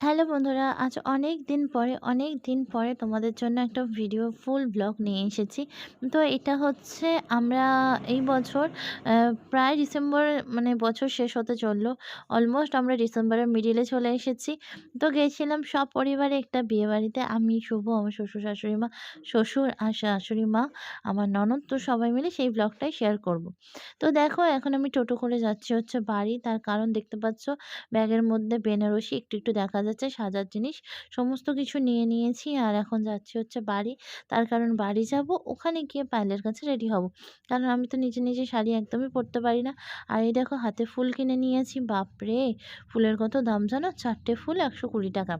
Hello বন্ধুরা, আজ অনেক দিন পরে, অনেক দিন পরে তোমাদের জন্য একটা ভিডিও ফুল ব্লগ নিয়ে এসেছি। তো এটা হচ্ছে আমরা এই বছর প্রায় ডিসেম্বর মানে বছর শেষ হতে চলল। অলমোস্ট আমরা ডিসেম্বরের মিডিলে চলে এসেছি। তো গেছিলাম সব পরিবারে একটা বিয়ে বাড়িতে আমি, শুভ, আমার শ্বশুর শাশুড়ি মা, শ্বশুর আর শাশুড়ি মা, আমার ননদ, তো সবাই মিলে সেই ব্লগটাই শেয়ার করব। তো দেখো, এখন আমি টোটো করে যাচ্ছি হচ্ছে বাড়ি। তার কারণ দেখতে পাচ্ছ, ব্যাগের মধ্যে বেনারসি, একটু একটু দেখা যাচ্ছে, সাজার জিনিস সমস্ত কিছু নিয়ে নিয়েছি। আর এখন যাচ্ছি হচ্ছে বাড়ি। তার কারণ বাড়ি যাব, ওখানে গিয়ে পায়েলের কাছে রেডি হব। কারণ আমি তো নিজে নিজে শাড়ি একদমই পরতে পারি না। আর এই দেখো হাতে ফুল কিনে নিয়েছি, বাপরে! ফুলের কত দাম জানো? চারটে ফুল, একশো কুড়ি টাকা।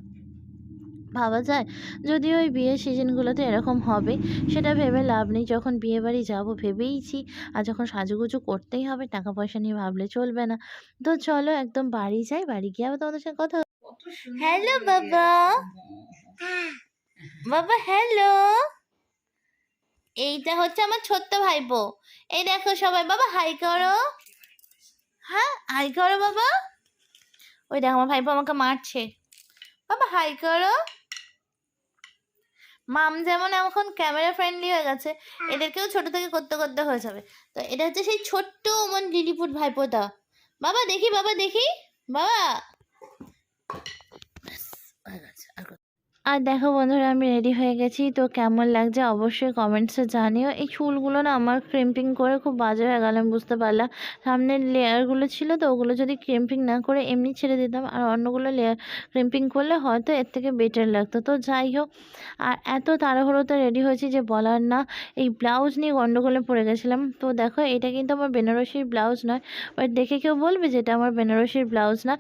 ভাবা যায়, যদিও ওই বিয়ের সিজনগুলোতে এরকম হবে, সেটা ভেবে লাভ নেই। যখন বিয়ে বাড়ি যাব ভেবেইছি, আর যখন সাজুগুজু করতেই হবে, টাকা পয়সা নিয়ে ভাবলে চলবে না। তো চলো একদম বাড়ি যাই, বাড়ি গিয়ে আবার তোমাদের সঙ্গে কথা হ্যালো বাবা। বাবা হ্যালো এইটা হচ্ছে আমার ছোট্ট ভাইপো। এই দেখো সবাই বাবা হাই করো। হ্যাঁ হাই করো বাবা। ওই দেখো আমার ভাইপো আমাকে মারছে। বাবা হাই করো। মাম যেমন এখন ক্যামেরা ফ্রেন্ডলি হয়ে গেছে এদেরকেও ছোট থেকে করতে করতে হয়ে যাবে। তো এটা হচ্ছে সেই ছোট্ট মন লিলিপুট ভাইপোটা। বাবা দেখি বাবা দেখি। বাবা ব্যাস, হয়ে গেছে, আর কত- আর দেখো বন্ধুরা, আমি রেডি হয়ে গেছি। তো কেমন লাগছে অবশ্যই কমেন্টসে জানিও। এই চুলগুলো না আমার ক্রিম্পিং করে খুব বাজে হয়ে গেল, আমি বুঝতে পারলাম। সামনের লেয়ারগুলো ছিল তো, ওগুলো যদি ক্রিম্পিং না করে এমনি ছেড়ে দিতাম। আর অন্যগুলো লেয়ার ক্রিম্পিং করলে হয়তো এর থেকে বেটার লাগতো। তো যাই হোক, আর এত তাড়াহুড়োতে রেডি হয়েছি যে বলার না। এই ব্লাউজ নিয়ে গন্ডগোলে পড়ে গেছিলাম। তো দেখো, এটা কিন্তু আমার বেনারসির ব্লাউজ নয় বাট দেখে কেউ বলবে যে এটা আমার বেনারসির ব্লাউজ না।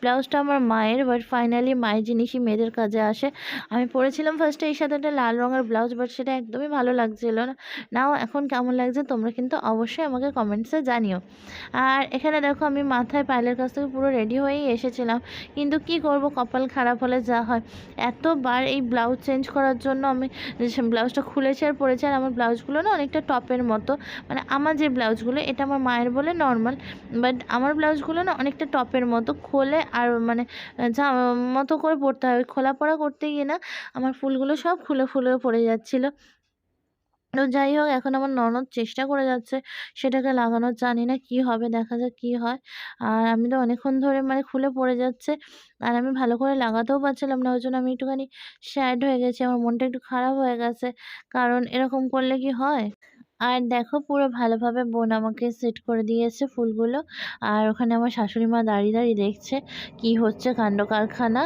ব্লাউজটা আমার মায়ের বাট ফাইনালি মায়ের জিনিসই মেয়েদের কাজে আসে। আমি পরেছিলাম ফার্স্টে এই সাথে একটা লাল রঙের ব্লাউজ বাট সেটা একদমই ভালো লাগছিল না। নাও এখন কেমন লাগছে তোমরা কিন্তু অবশ্যই আমাকে কমেন্টসে জানিও। আর এখানে দেখো, আমি মাথায় পাইলের কাছ থেকে পুরো রেডি হয়েই এসেছিলাম। কিন্তু কি করব, কপাল খারাপ হলে যা হয়। এতবার এই ব্লাউজ চেঞ্জ করার জন্য আমি ব্লাউজটা খুলেছি আর পরেছি, আর আমার ব্লাউজগুলো না অনেকটা টপের মতো। মানে আমার যে ব্লাউজগুলো এটা আমার মায়ের বলে নর্মাল বাট আমার ব্লাউজগুলো না অনেকটা টপের মতো। খোলে আর মানে যা মতো করে পরতে হয় খোলা পড়া করতে না আমার ফুলগুলো সব ফুলে ফুলে পড়ে যাচ্ছিল। তো যাই হোক, এখন আমার ননদ চেষ্টা করে যাচ্ছে সেটাকে লাগানোর, জানি না কি হবে, দেখা যাক কি হয়। আর আমি তো অনেকক্ষণ ধরে মানে খুলে পড়ে যাচ্ছে আর আমি ভালো করে লাগাতেও পারছিলাম না ওই জন্য আমি একটুখানি স্যাড হয়ে গেছি, আমার মনটা একটু খারাপ হয়ে গেছে। কারণ এরকম করলে কি হয়? আর দেখো পুরো ভালোভাবে বোন আমাকে সেট করে দিয়েছে ফুলগুলো। আর ওখানে আমার শাশুড়ি মা দাঁড়িয়ে দাঁড়িয়ে দেখছে কি হচ্ছে কাণ্ড কারখানা।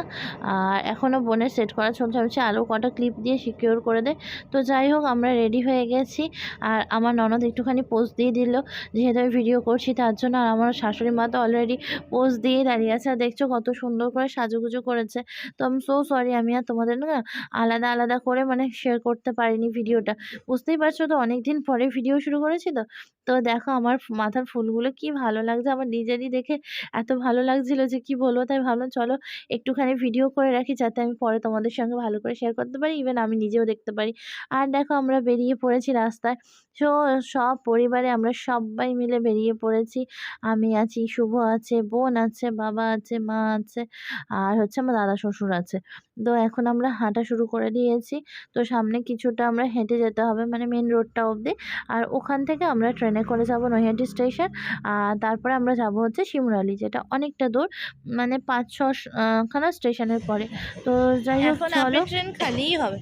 আর এখনও বোনের সেট করা চলছে। আমি আরও কটা ক্লিপ দিয়ে সিকিওর করে দেয় তো যাই হোক, আমরা রেডি হয়ে গেছি। আর আমার ননদ একটুখানি পোজ দিয়ে দিল, যেহেতু আমি ভিডিও করছি তার জন্য। আর আমার শাশুড়ি মা তো অলরেডি পোজ দিয়ে দাঁড়িয়ে আছে। আর দেখছ কত সুন্দর করে সাজুগুজু করেছে। তো আমি সো সরি আমি আর তোমাদের না আলাদা আলাদা করে মানে শেয়ার করতে পারিনি ভিডিওটা বুঝতেই পারছ তো অনেক দিন পরে ভিডিও শুরু করেছি তো তো দেখো আমার মাথার ফুলগুলো কি ভালো লাগছে। আমার নিজেরই দেখে এত ভালো লাগছিল যে কি বলব? তাই ভাবলাম চলো একটুখানি ভিডিও করে রাখি যাতে আমি পরে তোমাদের সঙ্গে ভালো করে শেয়ার করতে পারি। ইভেন আমি নিজেও দেখতে পারি। আর দেখো আমরা বেরিয়ে পড়েছি রাস্তায়। সো সব পরিবারে আমরা সবাই মিলে বেরিয়ে পড়েছি। আমি আছি, শুভ আছে, বোন আছে, বাবা আছে, মা আছে, আর হচ্ছে আমার দাদা শ্বশুর আছে। তো এখন আমরা হাঁটা শুরু করে দিয়েছি। তো সামনে কিছুটা আমরা হেঁটে যেতে হবে মানে মেন রোডটা অবধি। আর ওখান থেকে আমরা ট্রেনে করে যাব নৈহাটি স্টেশন। আর তারপরে আমরা যাব হচ্ছে শিমরালি যেটা অনেকটা দূর মানে পাঁচ ছ খানা স্টেশনের পরে। তো যাই হোক ট্রেন খালিই হবে।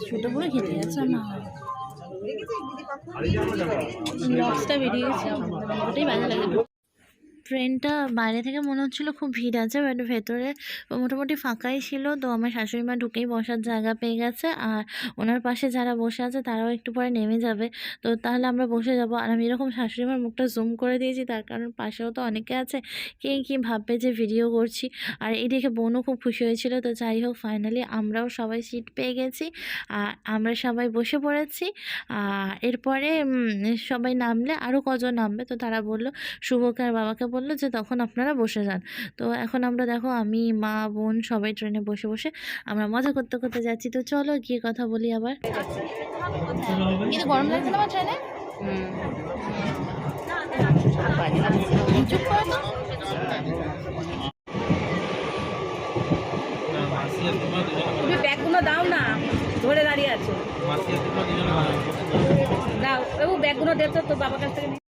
ছোট বড় খেতে যাচ্ছে না। লক্সটা বেরিয়ে গেছে। ওটাই বাজে লাগে। ট্রেনটা বাইরে থেকে মনে হচ্ছিল খুব ভিড় আছে বাট ভেতরে মোটামুটি ফাঁকাই ছিল। তো আমার শাশুড়ি মা ঢুকেই বসার জায়গা পেয়ে গেছে, আর ওনার পাশে যারা বসে আছে তারাও একটু পরে নেমে যাবে। তো তাহলে আমরা বসে যাব, আর আমি এরকম শাশুড়ি মার মুখটা জুম করে দিয়েছি, তার কারণ পাশেও তো অনেকে আছে, কে কী ভাববে যে ভিডিও করছি। আর এই দেখে বোনও খুব খুশি হয়েছিল, তো যাই হোক ফাইনালি আমরাও সবাই সিট পেয়ে গেছি, আর আমরা সবাই বসে পড়েছি। আর এরপরে সবাই নামলে, আরও কজন নামবে, তো তারা বলল শুভকার বাবাকে বলল যে, তখন আপনারা বসে যান। তো এখন আমরা দেখো আমি, মা, বোন সবাই ট্রেনে বসে বসে আমরা মজা করতে করতে যাচ্ছি। তো চলো গিয়ে কথা বলি আবার। তুমি ব্যাগগুলো দাও না, ধরে দাঁড়িয়ে আছো। দাও, বাবু, ব্যাগগুলো দে তো বাবার কাছ থেকে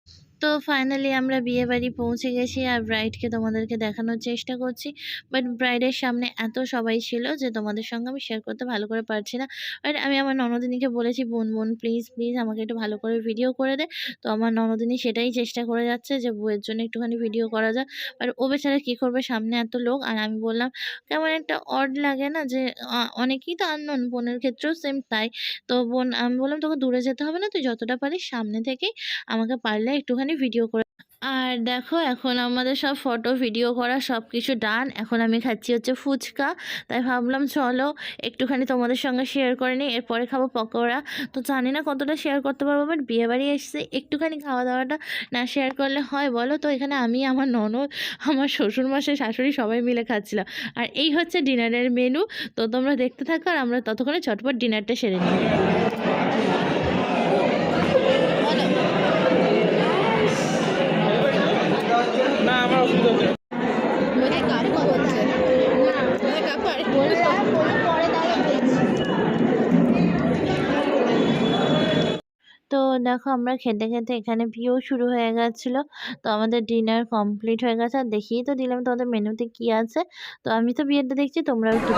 তো ফাইনালি আমরা বিয়ে বাড়ি পৌঁছে গেছি আর ব্রাইডকে তোমাদেরকে দেখানোর চেষ্টা করছি। বাট ব্রাইডের সামনে এত সবাই ছিল যে তোমাদের সঙ্গে আমি শেয়ার করতে ভালো করে পারছি না। আর আমি আমার ননদিনীকে বলেছি, বোন বোন প্লিজ প্লিজ আমাকে একটু ভালো করে ভিডিও করে দে। তো আমার ননদিনী সেটাই চেষ্টা করে যাচ্ছে যে বউয়ের জন্য একটুখানি ভিডিও করা যায় আর ও বেচারা কী করবে? সামনে এত লোক। আর আমি বললাম, কেমন একটা অড লাগে না যে অনেকেই তো আননোন বোনের ক্ষেত্রেও সেম তাই। তো বোন, আমি বললাম, তোকে দূরে যেতে হবে না। তুই যতটা পারিস সামনে থেকেই আমাকে পারলে একটুখানি ভিডিও করে আর দেখো, এখন আমাদের সব ফটো ভিডিও করা সব কিছু ডান এখন আমি খাচ্ছি হচ্ছে ফুচকা। তাই ভাবলাম, চলো একটুখানি তোমাদের সঙ্গে শেয়ার করে নিই। এরপরে খাব পকোড়া। তো জানি না কতটা শেয়ার করতে পারব বাট বিয়েবাড়ি এসেছে। একটুখানি খাওয়া দাওয়াটা না শেয়ার করলে হয়, বলো তো? এখানে আমি, আমার ননদ, আমার শ্বশুর মাসে শাশুড়ি সবাই মিলে খাচ্ছিলাম আর এই হচ্ছে ডিনারের মেনু তো তোমরা দেখতে থাকো আর আমরা ততক্ষণে চটপট ডিনারটা সেরে নিই ওদের কাপ কত হচ্ছে ওদের কাপ পরে পরে তো দেখো আমরা খেতে খেতে এখানে বিয়েও শুরু হয়ে গেছিল। তো আমাদের ডিনার কমপ্লিট হয়ে গেছে। আর দেখিয়ে তো দিলাম তোমাদের মেনুতে কি আছে। তো আমি তো বিয়েটা দেখছি, তোমরাও একটু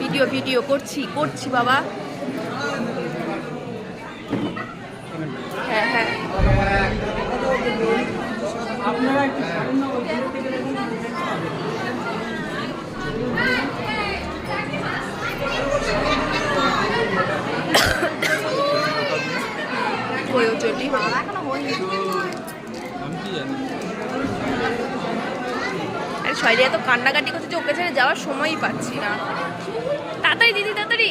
ভিডিও ভিডিও করছি করছি বাবা হ্যাঁ হ্যাঁ চটি আরে শৈলী এত কান্নাকাটি করছে যে ওকে ছেড়ে যাওয়ার সময়ই পাচ্ছি না। তাড়াতাড়ি, দিদি, তাড়াতাড়ি।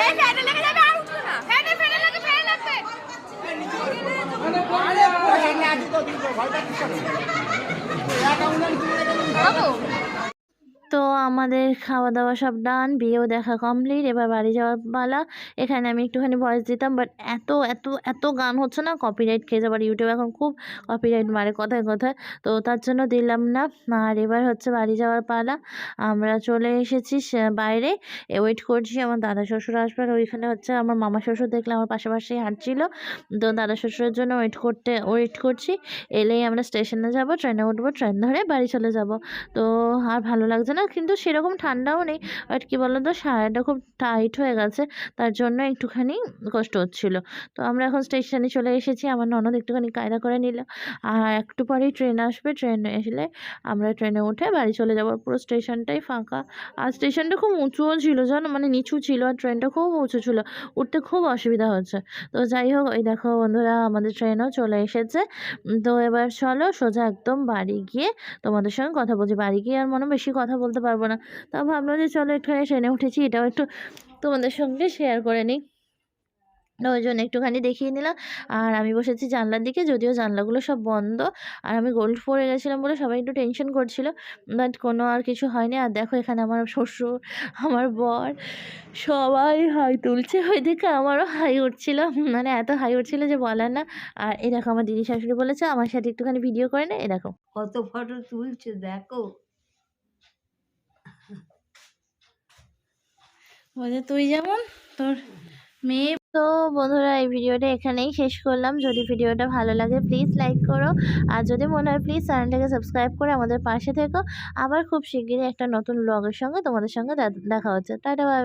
এই ফ্যানে লেগে যাবে আর উঠবে না ফ্যানে ফ্যানে লাগে ফ্যানে লাগবে বাবু তো আমাদের খাওয়া দাওয়া সব ডান বিয়েও দেখা কমপ্লিট এবার বাড়ি যাওয়ার পালা। এখানে আমি একটুখানি ভয়েস দিতাম বাট এত এত এত গান হচ্ছে না কপিরাইট খেয়ে যাবার ইউটিউব এখন খুব কপিরাইট মারে কথায় কথায়। তো তার জন্য দিলাম না, আর এবার হচ্ছে বাড়ি যাওয়ার পালা। আমরা চলে এসেছি সে- বাইরে। ওয়েট করছি, আমার দাদা শ্বশুর আসবার ওইখানে হচ্ছে আমার মামা শ্বশুর দেখলে আমার পাশাপাশি হাঁটছিল। তো দাদা শ্বশুরের জন্য ওয়েট করতে ওয়েট করছি। এলেই আমরা স্টেশনে যাব ট্রেনে উঠবো ট্রেন ধরে বাড়ি চলে যাব। তো আর ভালো লাগছে না, কিন্তু কিন্তু সেরকম ঠান্ডাও নেই। বাট কী বলো তো সায়াটা খুব টাইট হয়ে গেছে, তার জন্য একটুখানি কষ্ট হচ্ছিল। তো আমরা এখন স্টেশনে চলে এসেছি, আমার ননদ একটুখানি কায়দা করে নিল। আর একটু পরেই ট্রেন আসবে ট্রেন এসলে আমরা ট্রেনে উঠে বাড়ি চলে যাব। পুরো স্টেশনটাই ফাঁকা। আর স্টেশনটা খুব উঁচুও ছিল, জানো? মানে নিচু ছিল, আর ট্রেনটা খুব উঁচু ছিল। উঠতে খুব অসুবিধা হচ্ছে। তো যাই হোক ওই দেখো বন্ধুরা, আমাদের ট্রেনও চলে এসেছে। তো এবার চলো সোজা একদম বাড়ি গিয়ে তোমাদের সঙ্গে কথা বলছি। বাড়ি গিয়ে আর মনে বেশি কথা বলতে পারব না। তা ভাবলাম যে চলো একটুখানি ট্রেনে উঠেছি, এটাও একটু তোমাদের সঙ্গে শেয়ার করে নিই। ওই জন্য একটুখানি দেখিয়ে নিলাম। আর আমি বসেছি জানলার দিকে, যদিও জানলাগুলো সব বন্ধ। আর আমি গোল্ড পরে গেছিলাম বলে সবাই একটু টেনশন করছিল বাট কোনো আর কিছু হয়নি। আর দেখো এখানে আমার শ্বশুর, আমার বর, সবাই হাই তুলছে। ওই ওইদিকে আমারও হাই উঠছিল। মানে এত হাই উঠছিল যে বলার না। আর এই দেখো আমার দিদি শাশুড়ি বলেছে, আমার সাথে একটুখানি ভিডিও করে না। এই দেখো। কত ফটো তুলছে, দেখো। বলে তুই যেমন তোর মেয়ে তো বন্ধুরা, এই ভিডিওটা এখানেই শেষ করলাম। যদি ভিডিওটা ভালো লাগে প্লিজ লাইক করো। আর যদি মনে হয় প্লিজ চ্যানেলটাকে সাবস্ক্রাইব করে আমাদের পাশে থেকো। আবার খুব শিগগিরই একটা নতুন ব্লগের সঙ্গে তোমাদের সঙ্গে দেখা হচ্ছে। Tata bye